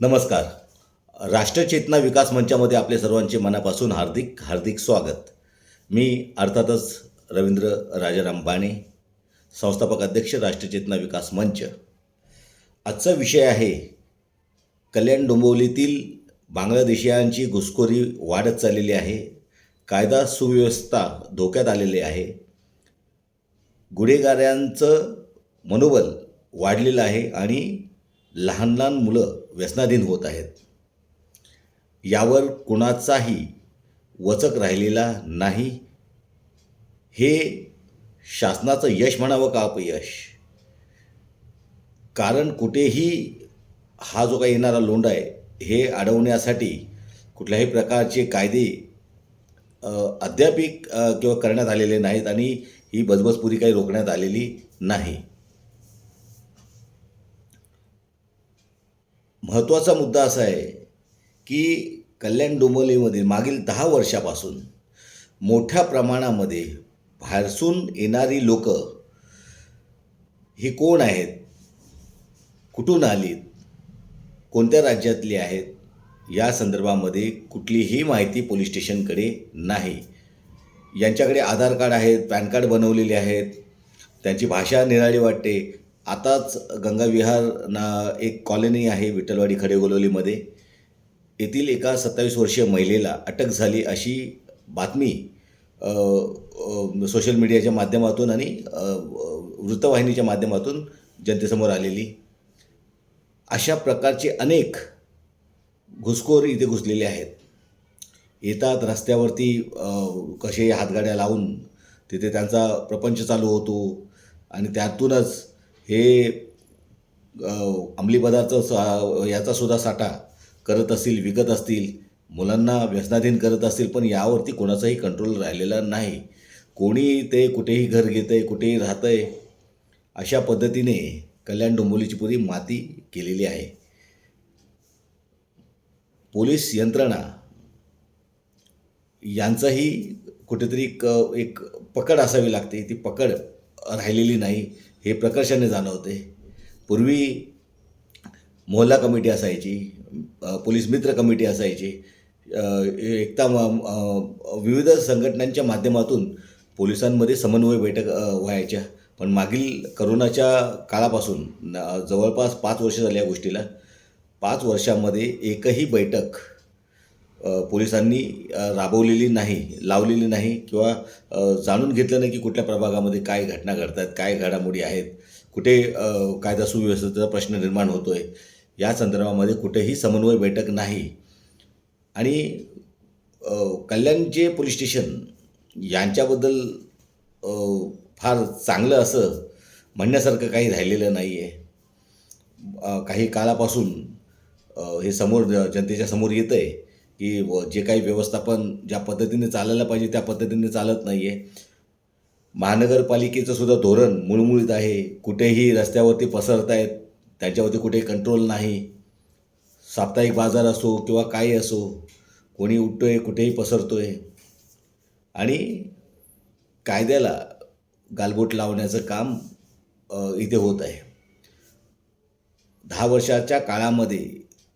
नमस्कार. राष्ट्रचेतना विकास मंचामध्ये आपले सर्वांचे मनापासून हार्दिक हार्दिक स्वागत. मी अर्थातच रवींद्र राजाराम बाणे संस्थापक अध्यक्ष राष्ट्रचेतना विकास मंच. आजचा विषय आहे कल्याण डोंबिवलीतील बांगलादेशीयांची घुसखोरी वाढत चाललेली आहे कायदा सुव्यवस्था धोक्यात आलेली आहे गुन्हेगारांचं मनोबल वाढलेलं आहे आणि लहान लहान मुलं व्यसनाधीन होत आहेत. यावर कुणाचाही वचक राहिलेला नाही. हे शासनाचं यश म्हणावं का अपयश? कारण कुठेही हा जो काही येणारा लोंढा आहे हे अडवण्यासाठी कुठल्याही प्रकारचे कायदे अद्यापिक किंवा करण्यात आलेले नाहीत आणि ही बजबजपुरी काही रोखण्यात आलेली नाही. महत्त्वाचा मुद्दा असा आहे की कल्याण डोंबिवलीमध्ये मागील दहा वर्षापासून मोठ्या प्रमाणामध्ये बाहेरसून येणारी लोकं ही कोण आहेत? कुठून आलीत? कोणत्या राज्यातली आहेत? या संदर्भामध्ये कुठलीही माहिती पोलीस स्टेशनकडे नाही. यांच्याकडे आधार कार्ड आहेत पॅन कार्ड बनवलेले आहेत. त्यांची भाषा निराळी वाटते. आताच गंगाविहार ना एक कॉलनी आहे विठ्ठलवाडी खडेगोलोलीमध्ये येथील एका सत्तावीस वर्षीय महिलेला अटक झाली अशी बातमी सोशल मीडियाच्या माध्यमातून आणि वृत्तवाहिनीच्या माध्यमातून जनतेसमोर आलेली. अशा प्रकारचे अनेक घुसखोर इथे घुसलेले आहेत. येतात रस्त्यावरती कसे हातगाड्या लावून तिथे त्यांचा प्रपंच चालू होतो आणि त्यातूनच हे अंमली पदार्थ सा याचा सुद्धा साठा करत असतील विकत असतील मुलांना व्यसनाधीन करत असतील पण यावरती कोणाचाही कंट्रोल राहिलेला नाही. कोणी ते कुठेही घर घेतं आहे कुठेही राहतं आहे अशा पद्धतीने कल्याण डोंबोलीची पुरी माती केलेली आहे. पोलीस यंत्रणा यांचाही कुठेतरी क एक पकड असावी लागते. ती पकड राहिलेली नाही. हे प्रकर्षाने जाणवते. पूर्वी मोहल्ला कमिटी असायची पोलीस मित्र कमिटी असायची. एकता म- विविध संघटनांच्या माध्यमातून पोलिसांमध्ये समन्वय बैठक व्हायच्या. पण मागील करोनाच्या काळापासून जवळपास पाच वर्ष झाली या गोष्टीला. पाच वर्षामध्ये एकही बैठक पोलिसांनी राबवलेली नाही लावलेली नाही किंवा जाणून घेतलं नाही की कुठल्या प्रभागामध्ये काय घटना घडतात काय घडामोडी आहेत कुठे कायदा सुव्यवस्थेचा प्रश्न निर्माण होतो आहे या संदर्भामध्ये कुठेही समन्वय बैठक नाही. आणि कल्याणचे पोलीस स्टेशन यांच्याबद्दल फार चांगलं असं म्हणण्यासारखं काही राहिलेलं नाही आहे काही काळापासून हे समोर जनतेच्या समोर येतं आहे की व जे काही व्यवस्थापन ज्या पद्धतीने चालायला पाहिजे त्या पद्धतीने चालत नाही आहे महानगरपालिकेचं सुद्धा धोरण मुळमुळीत आहे. कुठेही रस्त्यावरती पसरत आहेत त्याच्यावरती कुठेही कंट्रोल नाही. साप्ताहिक बाजार असो किंवा काही असो कोणी उठतो आहे कुठेही पसरतो आहे आणि कायद्याला गालबोट लावण्याचं काम इथे होत आहे. दहा वर्षाच्या काळामध्ये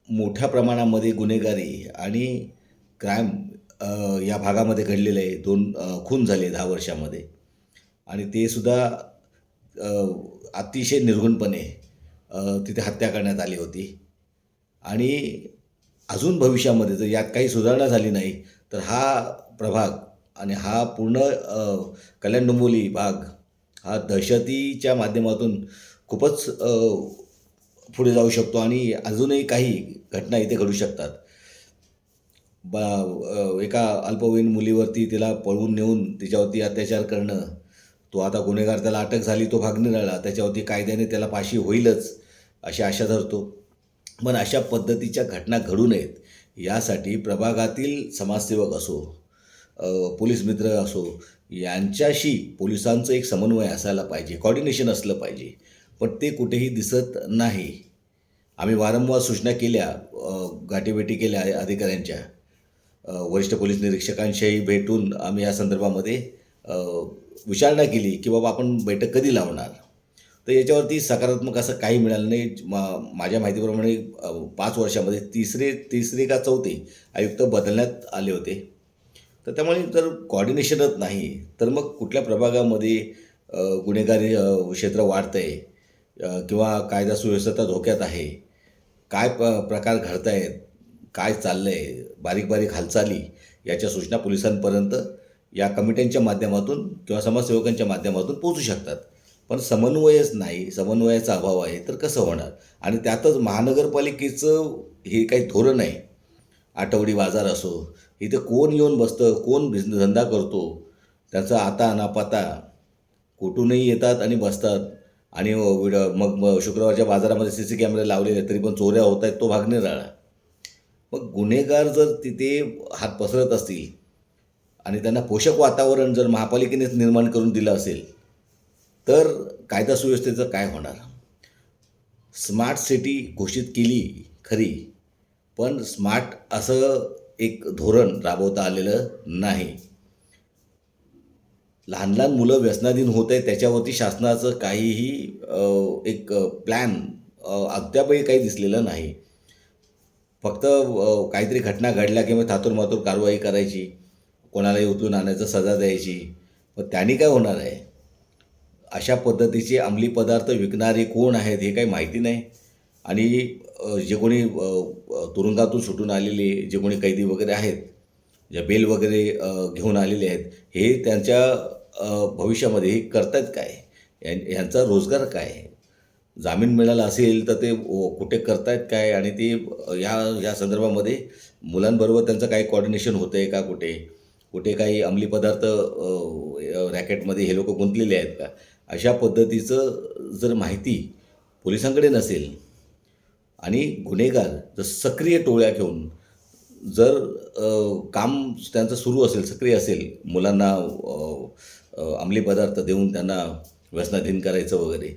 मोठ्या प्रमाणामध्ये गुन्हेगारी आणि क्राईम या भागामध्ये घडलेलं आहे दोन खून झाले दहा वर्षामध्ये. आणि ते सुद्धा अतिशय निर्घुणपणे तिथे हत्या करण्यात आली होती. आणि अजून भविष्यामध्ये जर यात काही सुधारणा झाली नाही तर हा प्रभाग आणि हा पूर्ण कल्याण डोंबोली भाग हा दहशतीच्या माध्यमातून खूपच पुढे जाऊ शकतो आणि अजूनही काही घटना इथे घडू शकतात. बा एका अल्पवयीन मुलीवरती तिला पळवून नेऊन तिच्यावरती अत्याचार करणं तो आता गुन्हेगार त्याला अटक झाली तो भाग निघाला त्याच्यावरती कायद्याने त्याला फाशी होईलच अशी आशा धरतो. पण अशा पद्धतीच्या घटना घडू नयेत यासाठी प्रभागातील समाजसेवक असो पोलीस मित्र असो यांच्याशी पोलिसांचं एक समन्वय असायला पाहिजे कॉर्डिनेशन असलं पाहिजे. पण ते कुठेही दिसत नाही. आम्ही वारंवार सूचना केल्या गाठीभेटी केल्या अधिकाऱ्यांच्या. वरिष्ठ पोलीस निरीक्षकांशीही भेटून आम्ही या संदर्भामध्ये विचारणा केली की बाबा आपण बैठक कधी लावणार? तर याच्यावरती सकारात्मक असं काही मिळालं नाही. मा माझ्या माहितीप्रमाणे पाच वर्षामध्ये तिसरे तिसरे का चौथे आयुक्त बदलण्यात आले होते. तर त्यामुळे जर कॉर्डिनेशनच नाही तर मग कुठल्या प्रभागामध्ये गुन्हेगारी क्षेत्र वाढतं आहे किंवा कायदा सुव्यवस्था धोक्यात आहे काय प प्रकार घडत आहेत काय चाललं आहे बारीक बारीक हालचाली याच्या सूचना पोलिसांपर्यंत या कमिट्यांच्या माध्यमातून किंवा समाजसेवकांच्या माध्यमातून पोचू शकतात. पण समन्वयच नाही समन्वयाचा अभाव आहे तर कसं होणार? आणि त्यातच महानगरपालिकेचं हे काही धोरण आहे आठवडी बाजार असो इथे कोण येऊन बसतं कोण बिझनेस धंदा करतो त्याचा आता अनापाता कुठूनही येतात आणि बसतात. आणि विड मग शुक्रवारच्या बाजारामध्ये सी सी कॅमेरे लावलेले आहेत, तरी पण चोऱ्या होत आहेत तो भाग निराळा मग गुन्हेगार जर तिथे हात पसरत असतील आणि त्यांना पोषक वातावरण जर महापालिकेनेच निर्माण करून दिलं असेल तर कायदा सुव्यवस्थेचं काय होणार? स्मार्ट सिटी घोषित केली खरी पण स्मार्ट असं एक धोरण राबवता आलेलं नाही. लहान लहान मुलं व्यसनाधीन होत आहे त्याच्यावरती शासनाचं काहीही एक प्लॅन अद्यापही काही दिसलेलं नाही. फक्त काहीतरी घटना घडल्या किंवा थातूर मातूर कारवाई करायची कोणालाही उचलून आणायचं सजा द्यायची. मग त्यांनी काय होणार आहे? अशा पद्धतीचे अंमली पदार्थ विकणारे कोण आहेत हे काही माहिती नाही. आणि जे कोणी तुरुंगातून सुटून आलेले जे कोणी कैदी वगैरे आहेत जे बेल वगैरे घेऊन आलेले आहेत हे त्यांच्या भविष्यामध्ये हे करतायत काय? यां- ह्यांचा रोजगार काय? जामीन मिळाला असेल तर ते कुठे करतायत काय? आणि ते ह्या ह्या संदर्भामध्ये मुलांबरोबर त्यांचं काही कॉर्डिनेशन होतं आहे का कुठे? कुठे काही अंमली पदार्थ रॅकेटमध्ये हे लोक गुंतलेले आहेत का? अशा पद्धतीचं जर माहिती पोलिसांकडे नसेल आणि गुन्हेगार जर सक्रिय टोळ्या घेऊन जर काम त्यांचं सुरू असेल सक्रिय असेल मुलांना अंमली पदार्थ देऊन त्यांना व्यसनाधीन करायचं वगैरे.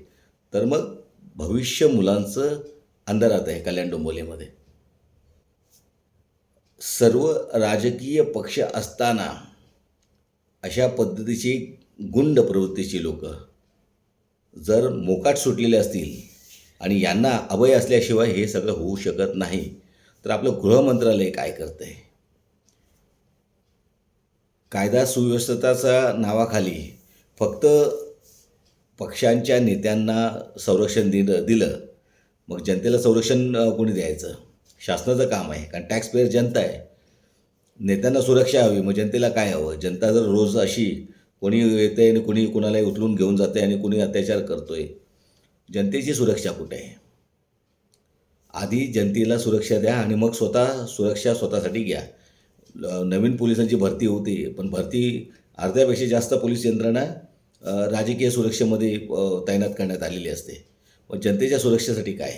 तर मग भविष्य मुलांचं अंधारात आहे कल्याण डोंबोलीमध्ये सर्व राजकीय पक्ष असताना अशा पद्धतीची गुंड प्रवृत्तीची लोक जर मोकाट सुटलेले असतील आणि यांना अभय असल्याशिवाय हे सगळं होऊ शकत नाही तर आपलं गृह मंत्रालय काय करतं आहे कायदा सुव्यवस्थेचा नावाखाली फक्त पक्षांच्या नेत्यांना संरक्षण दिलं दिलं. मग जनतेला संरक्षण कोणी द्यायचं? शासनाचं काम आहे कारण टॅक्स पेअर जनता आहे. नेत्यांना सुरक्षा हवी मग जनतेला काय हवं? जनता जर रोज अशी कोणी येते आणि कोणी कोणालाही उचलून घेऊन जाते आणि कोणी अत्याचार करतो आहे जनतेची सुरक्षा कुठे आहे? आधी जनतेला सुरक्षा द्या आणि मग स्वतः सुरक्षा स्वतःसाठी घ्या. नवीन पोलिसांची भरती होते पण भरती अर्ध्यापेक्षा जास्त पोलीस यंत्रणा राजकीय सुरक्षेमध्ये तैनात करण्यात आलेली असते. मग जनतेच्या सुरक्षेसाठी काय?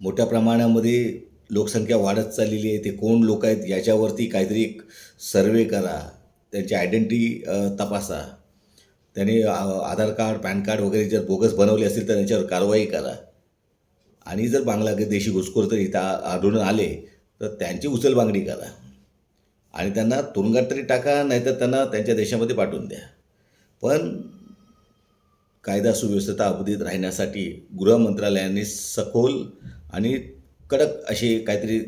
मोठ्या प्रमाणामध्ये लोकसंख्या वाढत चाललेली आहे. ते कोण लोक आहेत याच्यावरती काहीतरी एक सर्वे करा त्यांची आयडेंटिटी तपासा. त्याने आधार कार्ड पॅन कार्ड वगैरे जर बोगस बनवले असेल तर त्यांच्यावर कारवाई करा. आणि जर बांगलादेशी घुसखोर तर इथं आढळून आले तर त्यांची उचलबांगडी करा. आणि त्यांना तुरुंगात तरी टाका नाहीतर त्यांना त्यांच्या देशामध्ये पाठवून द्या. पण कायदा सुव्यवस्था अबाधित राहण्यासाठी गृह मंत्रालयाने सखोल आणि कडक असे काहीतरी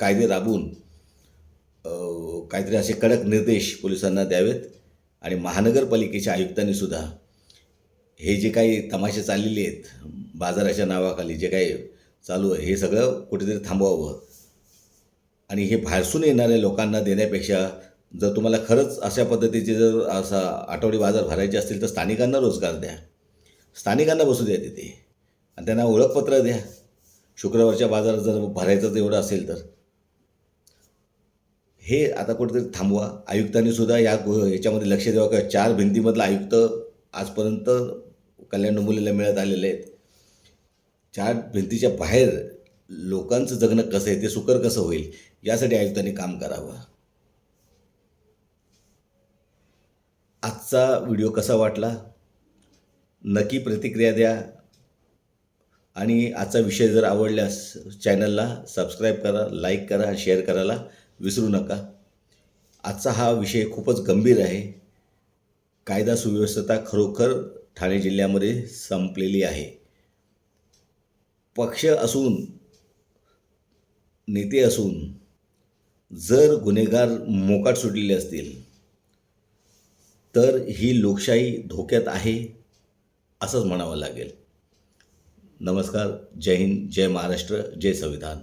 कायदे राबवून काहीतरी असे कडक निर्देश पोलिसांना द्यावेत. आणि महानगरपालिकेच्या आयुक्तांनी सुद्धा हे जे काही तमाशे चाललेले आहेत बाजाराच्या नावाखाली जे काही चालू आहे. हे सगळं कुठेतरी थांबवावं. आणि हे बाहेरसून येणाऱ्या लोकांना देण्यापेक्षा जर तुम्हाला खरंच अशा पद्धतीचे जर असा आठवडी बाजार भरायचे असतील तर स्थानिकांना रोजगार द्या. स्थानिकांना बसू द्या तिथे. आणि त्यांना ओळखपत्र द्या. शुक्रवारच्या बाजारात जर भरायचं एवढं असेल तर. हे आता कुठेतरी थांबवा. आयुक्तांनी सुद्धा या याच्यामध्ये लक्ष द्यावं का? चार भिंतीमधला आयुक्त आजपर्यंत कल्याण डोंबिवलीला मिळत आलेले आहेत. चार भिंतीच्या बाहेर लोकांचं जगणं कसं आहे ते सुकर कसं होईल यासाठी आयुक्तांनी काम करावं. आजचा व्हिडिओ कसा वाटला? नक्की प्रतिक्रिया द्या. आणि आजचा विषय जर आवडल्यास चॅनलला सबस्क्राईब करा लाईक करा शेअर करायला विसरू नका. आजचा हा विषय खूपच गंभीर आहे. कायदा सुव्यवस्था खरोखर ठाणे जिल्ह्यामध्ये संपलेली आहे. पक्ष असून नेते असून जर गुन्हेगार मोकाट सुटलेले असतील तर ही लोकशाही धोक्यात आहे असंच म्हणावं लागेल. नमस्कार जय हिंद जय महाराष्ट्र जय संविधान.